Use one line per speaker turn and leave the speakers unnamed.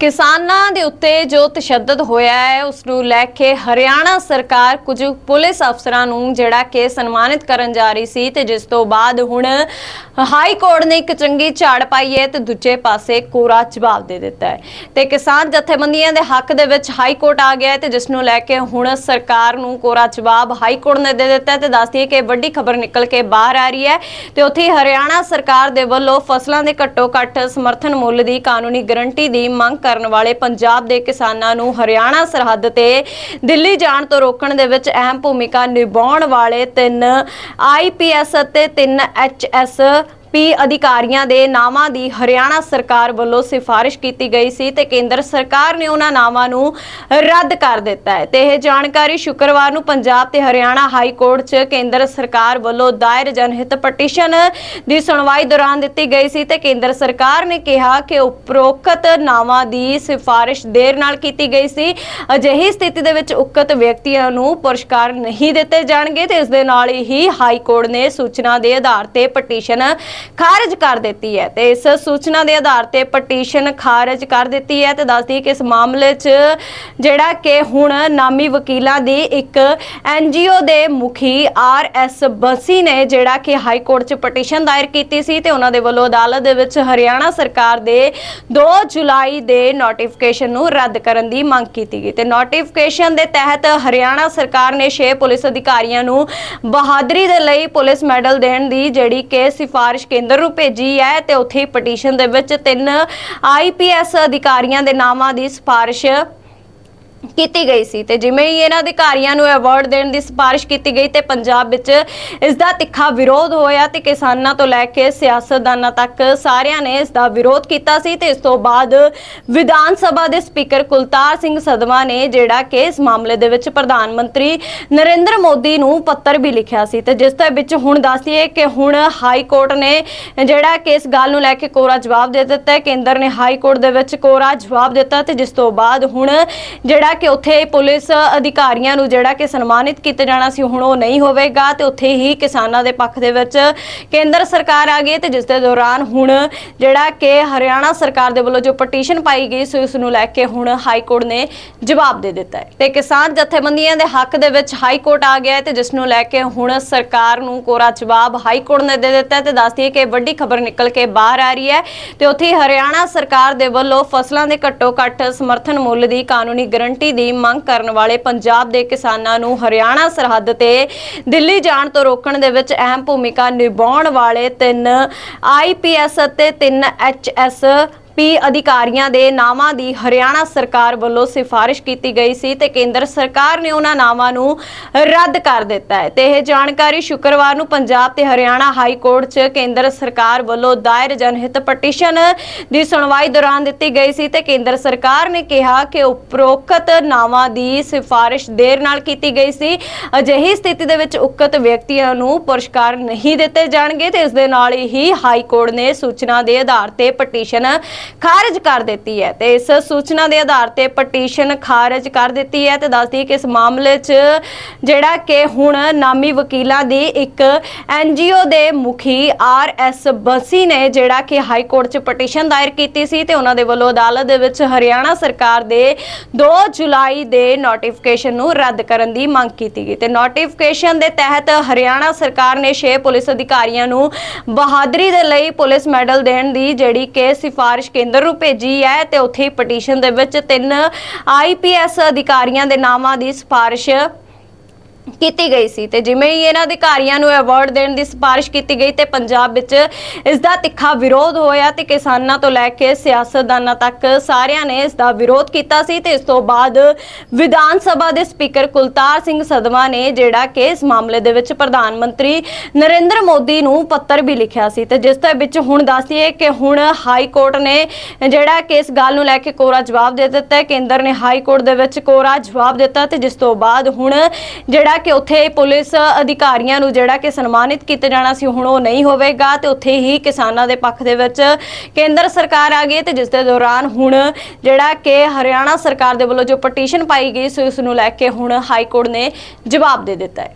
ਕਿਸਾਨਾਂ ਦੇ ਉੱਤੇ ਜੋ ਤਸ਼ੱਦਦ ਹੋਇਆ ਹੈ, ਉਸ ਨੂੰ ਲੈ ਕੇ ਹਰਿਆਣਾ ਸਰਕਾਰ ਕੁਝ ਪੁਲਿਸ ਅਫਸਰਾਂ ਨੂੰ ਜਿਹੜਾ ਕਿ ਸਨਮਾਨਿਤ ਕਰਨ ਜਾ ਰਹੀ ਸੀ ਤੇ ਜਿਸ ਤੋਂ ਬਾਅਦ ਹੁਣ ਹਾਈ ਕੋਰਟ ਨੇ ਇੱਕ ਚੰਗੀ ਝਾੜ ਪਾਈ ਹੈ ਤੇ ਦੂਜੇ ਪਾਸੇ ਕੋਰਾ ਜਵਾਬ ਦੇ ਦਿੱਤਾ ਹੈ। ਤੇ ਕਿਸਾਨ ਜਥੇਬੰਦੀਆਂ ਦੇ ਹੱਕ ਦੇ ਵਿੱਚ ਹਾਈ ਕੋਰਟ ਆ ਗਿਆ ਹੈ ਤੇ ਜਿਸ ਨੂੰ ਲੈ ਕੇ ਹੁਣ ਸਰਕਾਰ ਨੂੰ ਕੋਰਾ ਜਵਾਬ ਹਾਈ ਕੋਰਟ ਨੇ ਦੇ ਦਿੱਤਾ ਹੈ ਤੇ ਦੱਸਦੀ ਹੈ ਕਿ ਵੱਡੀ ਖਬਰ ਨਿਕਲ ਕੇ ਬਾਹਰ ਆ ਰਹੀ ਹੈ ਤੇ ਉੱਥੇ ਹਰਿਆਣਾ ਸਰਕਾਰ ਦੇ ਵੱਲੋਂ ਫਸਲਾਂ ਦੇ ਘੱਟੋ ਘੱਟ ਸਮਰਥਨ ਮੁੱਲ ਦੀ ਕਾਨੂੰਨੀ ਗਰੰਟੀ ਦੀ ਮੰਗ ਕਰਨ ਵਾਲੇ ਪੰਜਾਬ ਦੇ ਕਿਸਾਨਾਂ ਨੂੰ ਹਰਿਆਣਾ ਸਰਹੱਦ ਤੇ ਦਿੱਲੀ ਜਾਣ ਤੋਂ ਰੋਕਣ ਦੇ ਵਿੱਚ ਅਹਿਮ ਭੂਮਿਕਾ ਨਿਭਾਉਣ ਵਾਲੇ ਤਿੰਨ ਆਈਪੀਐਸ ਅਤੇ ਤਿੰਨ ਐਚਐਸ ਪੀ ਅਧਿਕਾਰੀਆਂ ਦੇ ਨਾਵਾਂ ਦੀ ਹਰਿਆਣਾ ਸਰਕਾਰ ਵੱਲੋਂ ਸਿਫਾਰਿਸ਼ ਕੀਤੀ ਗਈ ਸੀ ਤੇ ਕੇਂਦਰ ਸਰਕਾਰ ਨੇ ਉਹਨਾਂ ਨਾਵਾਂ ਨੂੰ ਰੱਦ ਕਰ ਦਿੱਤਾ ਹੈ। ਤੇ ਇਹ ਜਾਣਕਾਰੀ ਸ਼ੁੱਕਰਵਾਰ ਨੂੰ ਪੰਜਾਬ ਤੇ ਹਰਿਆਣਾ ਹਾਈ ਕੋਰਟ 'ਚ ਕੇਂਦਰ ਸਰਕਾਰ ਵੱਲੋਂ ਦਾਇਰ ਜਨਹਿਤ ਪਟੀਸ਼ਨ ਦੀ ਸੁਣਵਾਈ ਦੌਰਾਨ ਦਿੱਤੀ ਗਈ ਸੀ ਤੇ ਕੇਂਦਰ ਸਰਕਾਰ ਨੇ ਕਿਹਾ ਕਿ ਉਪਰੋਕਤ ਨਾਵਾਂ ਦੀ ਸਿਫਾਰਿਸ਼ ਦੇਰ ਨਾਲ ਕੀਤੀ ਗਈ ਸੀ। ਅਜਿਹੀ ਸਥਿਤੀ ਦੇ ਵਿੱਚ ਉਕਤ ਵਿਅਕਤੀਆਂ ਨੂੰ ਪੁਰਸਕਾਰ ਨਹੀਂ ਦਿੱਤੇ ਜਾਣਗੇ ਤੇ ਇਸ ਦੇ ਨਾਲ ਹੀ ਹਾਈ ਕੋਰਟ ਨੇ ਸੂਚਨਾ ਦੇ ਆਧਾਰ ਤੇ ਪਟੀਸ਼ਨ ਖਾਰਜ ਕਰ ਦਿੱਤੀ ਹੈ ਤੇ ਇਸ ਸੂਚਨਾ ਦੇ ਆਧਾਰ ਤੇ ਪਟੀਸ਼ਨ ਖਾਰਜ ਕਰ ਦਿੱਤੀ ਹੈ ਤੇ ਦੱਸਦੀ ਕਿ ਇਸ ਮਾਮਲੇ 'ਚ ਜਿਹੜਾ ਕਿ ਹੁਣ ਨਾਮੀ ਵਕੀਲਾਂ ਦੀ ਇੱਕ ਐਨਜੀਓ ਦੇ ਮੁਖੀ ਆਰ ਐਸ ਬਸੀ ਨੇ ਜਿਹੜਾ ਕਿ ਹਾਈ ਕੋਰਟ 'ਚ ਪਟੀਸ਼ਨ ਦਾਇਰ ਕੀਤੀ ਸੀ ਤੇ ਉਹਨਾਂ ਦੇ ਵੱਲੋਂ ਅਦਾਲਤ ਦੇ ਵਿੱਚ ਹਰਿਆਣਾ ਸਰਕਾਰ ਦੇ 2 ਜੁਲਾਈ ਦੇ ਨੋਟੀਫਿਕੇਸ਼ਨ ਨੂੰ ਰੱਦ ਕਰਨ ਦੀ ਮੰਗ ਕੀਤੀ ਗਈ ਤੇ ਨੋਟੀਫਿਕੇਸ਼ਨ ਦੇ ਤਹਿਤ ਹਰਿਆਣਾ ਸਰਕਾਰ ਨੇ 6 ਪੁਲਿਸ ਅਧਿਕਾਰੀਆਂ ਨੂੰ ਬਹਾਦਰੀ ਦੇ ਲਈ ਪੁਲਿਸ ਮੈਡਲ ਦੇਣ ਦੀ ਜਿਹੜੀ ਕਿ ਸਿਫਾਰਿਸ਼ ਕੇਂਦਰ ਨੂੰ ਭੇਜੀ ਹੈ ਤੇ ਉੱਥੇ ਪਟੀਸ਼ਨ ਦੇ ਵਿੱਚ ਤਿੰਨ ਆਈਪੀਐਸ ਅਧਿਕਾਰੀਆਂ ਦੇ ਨਾਮਾਂ ਦੀ ਸਿਫਾਰਿਸ਼ ਕੀਤੀ ਗਈ ਸੀ ਤੇ ਜਿਵੇਂ ਹੀ ਇਹਨਾਂ ਅਧਿਕਾਰੀਆਂ ਨੂੰ ਅਵਾਰਡ ਦੇਣ ਦੀ ਸਿਫਾਰਿਸ਼ ਕੀਤੀ ਗਈ ਤੇ ਪੰਜਾਬ ਵਿੱਚ ਇਸ ਦਾ ਤਿੱਖਾ ਵਿਰੋਧ ਹੋਇਆ ਤੇ ਕਿਸਾਨਾਂ ਤੋਂ ਲੈ ਕੇ ਸਿਆਸਤਦਾਨਾਂ ਤੱਕ ਸਾਰਿਆਂ ਨੇ ਇਸ ਦਾ ਵਿਰੋਧ ਕੀਤਾ ਸੀ ਤੇ ਇਸ ਤੋਂ ਬਾਅਦ ਵਿਧਾਨ ਸਭਾ ਦੇ ਸਪੀਕਰ ਕੁਲਤਾਰ ਸਿੰਘ ਸਦਮਾ ਨੇ ਜਿਹੜਾ ਕਿ ਇਸ ਮਾਮਲੇ ਦੇ ਵਿੱਚ ਪ੍ਰਧਾਨ ਮੰਤਰੀ ਨਰਿੰਦਰ ਮੋਦੀ ਨੂੰ ਪੱਤਰ ਵੀ ਲਿਖਿਆ ਸੀ ਤੇ ਜਿਸ ਦੇ ਵਿੱਚ ਹੁਣ ਦੱਸਦੀਏ ਕਿ ਹੁਣ ਹਾਈ ਕੋਰਟ ਨੇ ਜਿਹੜਾ ਕਿ ਇਸ ਗੱਲ ਨੂੰ ਲੈ ਕੇ ਕੋਰਾ ਜਵਾਬ ਦੇ ਦਿੱਤਾ ਹੈ ਕੇਂਦਰ ਨੇ ਹਾਈ ਕੋਰਟ ਦੇ ਵਿੱਚ ਕੋਰਾ ਜਵਾਬ ਦਿੱਤਾ ਤੇ ਜਿਸ ਤੋਂ ਬਾਅਦ ਹੁਣ ਜਿਹੜਾ ਕਿ ਉੱਥੇ ਪੁਲਿਸ ਅਧਿਕਾਰੀਆਂ ਨੂੰ ਜਿਹੜਾ ਕਿ ਸਨਮਾਨਿਤ ਕੀਤਾ ਜਾਣਾ ਸੀ, ਹੁਣ ਉਹ ਨਹੀਂ ਹੋਵੇਗਾ ਤੇ ਉੱਥੇ ਹੀ ਕਿਸਾਨਾਂ ਦੇ ਪੱਖ ਦੇ ਵਿੱਚ ਕੇਂਦਰ ਸਰਕਾਰ ਆ ਗਈ ਤੇ ਜਿਸ ਦੇ ਦੌਰਾਨ ਹੁਣ ਜਿਹੜਾ ਕਿ ਹਰਿਆਣਾ ਸਰਕਾਰ ਦੇ ਵੱਲੋਂ ਜੋ ਪਟੀਸ਼ਨ ਪਾਈ ਗਈ ਸੀ, ਉਸ ਨੂੰ ਲੈ ਕੇ ਹੁਣ ਹਾਈ ਕੋਰਟ ਨੇ ਜਵਾਬ ਦੇ ਦਿੱਤਾ ਹੈ। ਤੇ ਕਿਸਾਨ ਜਥੇਬੰਦੀਆਂ ਦੇ ਹੱਕ ਦੇ ਵਿੱਚ ਹਾਈ ਕੋਰਟ ਆ ਗਿਆ ਤੇ ਜਿਸ ਨੂੰ ਲੈ ਕੇ ਹੁਣ ਸਰਕਾਰ ਨੂੰ ਕੋਰਾ ਜਵਾਬ ਹਾਈ ਕੋਰਟ ਨੇ ਦੇ ਦਿੱਤਾ ਤੇ ਦੱਸਦੀ ਹੈ ਕਿ ਵੱਡੀ ਖਬਰ ਨਿਕਲ ਕੇ ਬਾਹਰ ਆ ਰਹੀ ਹੈ ਤੇ ਉੱਥੇ ਹਰਿਆਣਾ ਸਰਕਾਰ ਦੇ ਵੱਲੋਂ ਫਸਲਾਂ ਦੇ ਘੱਟੋ ਘੱਟ ਸਮਰਥਨ ਮੁੱਲ ਦੀ ਕਾਨੂੰਨੀ ਗਰੰਟੀ ਦੀ ਮੰਗ ਕਰਨ ਵਾਲੇ ਪੰਜਾਬ ਦੇ ਕਿਸਾਨਾਂ ਨੂੰ ਹਰਿਆਣਾ ਸਰਹੱਦ ਤੇ ਦਿੱਲੀ ਜਾਣ ਤੋਂ ਰੋਕਣ ਦੇ ਵਿੱਚ ਅਹਿਮ ਭੂਮਿਕਾ ਨਿਭਾਉਣ ਵਾਲੇ ਤਿੰਨ ਆਈਪੀਐਸ ਅਤੇ ਤਿੰਨ ਐਚਐਸ ਪੀ ਅਧਿਕਾਰੀਆਂ ਦੇ ਨਾਵਾਂ ਦੀ ਹਰਿਆਣਾ ਸਰਕਾਰ ਵੱਲੋਂ ਸਿਫਾਰਿਸ਼ ਕੀਤੀ ਗਈ ਸੀ ਤੇ ਕੇਂਦਰ ਸਰਕਾਰ ਨੇ ਉਹਨਾਂ ਨਾਵਾਂ ਨੂੰ ਰੱਦ ਕਰ ਦਿੱਤਾ ਹੈ। ਤੇ ਇਹ ਜਾਣਕਾਰੀ ਸ਼ੁੱਕਰਵਾਰ ਨੂੰ ਪੰਜਾਬ ਤੇ ਹਰਿਆਣਾ ਹਾਈ ਕੋਰਟ 'ਚ ਕੇਂਦਰ ਸਰਕਾਰ ਵੱਲੋਂ ਦਾਇਰ ਜਨਹਿਤ ਪਟੀਸ਼ਨ ਦੀ ਸੁਣਵਾਈ ਦੌਰਾਨ ਦਿੱਤੀ ਗਈ ਸੀ ਤੇ ਕੇਂਦਰ ਸਰਕਾਰ ਨੇ ਕਿਹਾ ਕਿ ਉਪਰੋਕਤ ਨਾਵਾਂ ਦੀ ਸਿਫਾਰਿਸ਼ ਦੇਰ ਨਾਲ ਕੀਤੀ ਗਈ ਸੀ। ਅਜਿਹੀ ਸਥਿਤੀ ਦੇ ਵਿੱਚ ਉਕਤ ਵਿਅਕਤੀਆਂ ਨੂੰ ਪੁਰਸਕਾਰ ਨਹੀਂ ਦਿੱਤੇ ਜਾਣਗੇ ਤੇ ਇਸ ਦੇ ਨਾਲ ਹੀ ਹਾਈ ਕੋਰਟ ਨੇ ਸੂਚਨਾ ਦੇ ਆਧਾਰ ਤੇ ਪਟੀਸ਼ਨ ਖਾਰਜ ਕਰ ਦਿੱਤੀ ਹੈ ਤੇ ਇਸ ਸੂਚਨਾ ਦੇ ਆਧਾਰ ਤੇ ਪਟੀਸ਼ਨ ਖਾਰਜ ਕਰ ਦਿੱਤੀ ਹੈ ਤੇ ਦੱਸਦੀ ਹੈ ਕਿ ਇਸ ਮਾਮਲੇ 'ਚ ਜਿਹੜਾ ਕਿ ਹੁਣ ਨਾਮੀ ਵਕੀਲਾਂ ਦੀ ਇੱਕ ਐਨਜੀਓ ਦੇ ਮੁਖੀ ਆਰ ਐਸ ਬਸੀ ਨੇ ਜਿਹੜਾ ਕਿ ਹਾਈ ਕੋਰਟ 'ਚ ਪਟੀਸ਼ਨ ਦਾਇਰ ਕੀਤੀ ਸੀ ਤੇ ਉਹਨਾਂ ਦੇ ਵੱਲੋਂ ਅਦਾਲਤ ਦੇ ਵਿੱਚ ਹਰਿਆਣਾ ਸਰਕਾਰ ਦੇ 2 ਜੁਲਾਈ ਦੇ ਨੋਟੀਫਿਕੇਸ਼ਨ ਨੂੰ ਰੱਦ ਕਰਨ ਦੀ ਮੰਗ ਕੀਤੀ ਗਈ ਤੇ ਨੋਟੀਫਿਕੇਸ਼ਨ ਦੇ ਤਹਿਤ ਹਰਿਆਣਾ ਸਰਕਾਰ ਨੇ 6 ਪੁਲਿਸ ਅਧਿਕਾਰੀਆਂ ਨੂੰ ਬਹਾਦਰੀ ਦੇ ਲਈ ਪੁਲਿਸ ਮੈਡਲ ਦੇਣ ਦੀ ਜਿਹੜੀ ਕਿ ਸਿਫਾਰਿਸ਼ ਕੇਂਦਰ ਨੂੰ ਭੇਜੀ ਹੈ ਤੇ ਉੱਥੇ ਪਟੀਸ਼ਨ ਦੇ ਵਿੱਚ ਤਿੰਨ ਆਈਪੀਐਸ ਅਧਿਕਾਰੀਆਂ ਦੇ ਨਾਮਾਂ ਦੀ ਸਿਫਾਰਿਸ਼ ਕੀਤੀ ਗਈ ਸੀ ਤੇ ਜਿਵੇਂ ਹੀ ਇਹਨਾਂ ਅਧਿਕਾਰੀਆਂ ਨੂੰ ਅਵਾਰਡ ਦੇਣ ਦੀ ਸਿਫਾਰਿਸ਼ ਕੀਤੀ ਗਈ ਤੇ ਪੰਜਾਬ ਵਿੱਚ ਇਸ ਦਾ ਤਿੱਖਾ ਵਿਰੋਧ ਹੋਇਆ ਤੇ ਕਿਸਾਨਾਂ ਤੋਂ ਲੈ ਕੇ ਸਿਆਸਤਦਾਨਾਂ ਤੱਕ ਸਾਰਿਆਂ ਨੇ ਇਸ ਦਾ ਵਿਰੋਧ ਕੀਤਾ ਸੀ ਤੇ ਇਸ ਤੋਂ ਬਾਅਦ ਵਿਧਾਨ ਸਭਾ ਦੇ ਸਪੀਕਰ ਕੁਲਤਾਰ ਸਿੰਘ ਸਦਮਾ ਨੇ ਜਿਹੜਾ ਕਿ ਇਸ ਮਾਮਲੇ ਦੇ ਵਿੱਚ ਪ੍ਰਧਾਨ ਮੰਤਰੀ ਨਰਿੰਦਰ ਮੋਦੀ ਨੂੰ ਪੱਤਰ ਵੀ ਲਿਖਿਆ ਸੀ ਤੇ ਜਿਸ ਦੇ ਵਿੱਚ ਹੁਣ ਦੱਸਦੀਏ ਕਿ ਹੁਣ ਹਾਈ ਕੋਰਟ ਨੇ ਜਿਹੜਾ ਕਿ ਇਸ ਗੱਲ ਨੂੰ ਲੈ ਕੇ ਕੋਰਾ ਜਵਾਬ ਦੇ ਦਿੱਤਾ ਹੈ ਕੇਂਦਰ ਨੇ ਹਾਈ ਕੋਰਟ ਦੇ ਵਿੱਚ ਕੋਰਾ ਜਵਾਬ ਦਿੱਤਾ ਤੇ ਜਿਸ ਤੋਂ ਬਾਅਦ ਹੁਣ ਜਿਹੜਾ ਕਿ ਉੱਥੇ ਪੁਲਿਸ ਅਧਿਕਾਰੀਆਂ ਨੂੰ ਜਿਹੜਾ ਕਿ ਸਨਮਾਨਿਤ ਕੀਤਾ ਜਾਣਾ ਸੀ, ਹੁਣ ਉਹ ਨਹੀਂ ਹੋਵੇਗਾ ਤੇ ਉੱਥੇ ਹੀ ਕਿਸਾਨਾਂ ਦੇ ਪੱਖ ਦੇ ਵਿੱਚ ਕੇਂਦਰ ਸਰਕਾਰ ਆ ਗਈ ਤੇ ਜਿਸ ਦੇ ਦੌਰਾਨ ਹੁਣ ਜਿਹੜਾ ਕਿ ਹਰਿਆਣਾ ਸਰਕਾਰ ਦੇ ਵੱਲੋਂ ਜੋ ਪਟੀਸ਼ਨ ਪਾਈ ਗਈ ਸੀ, ਉਸ ਨੂੰ ਲੈ ਕੇ ਹੁਣ ਹਾਈ ਕੋਰਟ ਨੇ ਜਵਾਬ ਦੇ ਦਿੱਤਾ ਹੈ।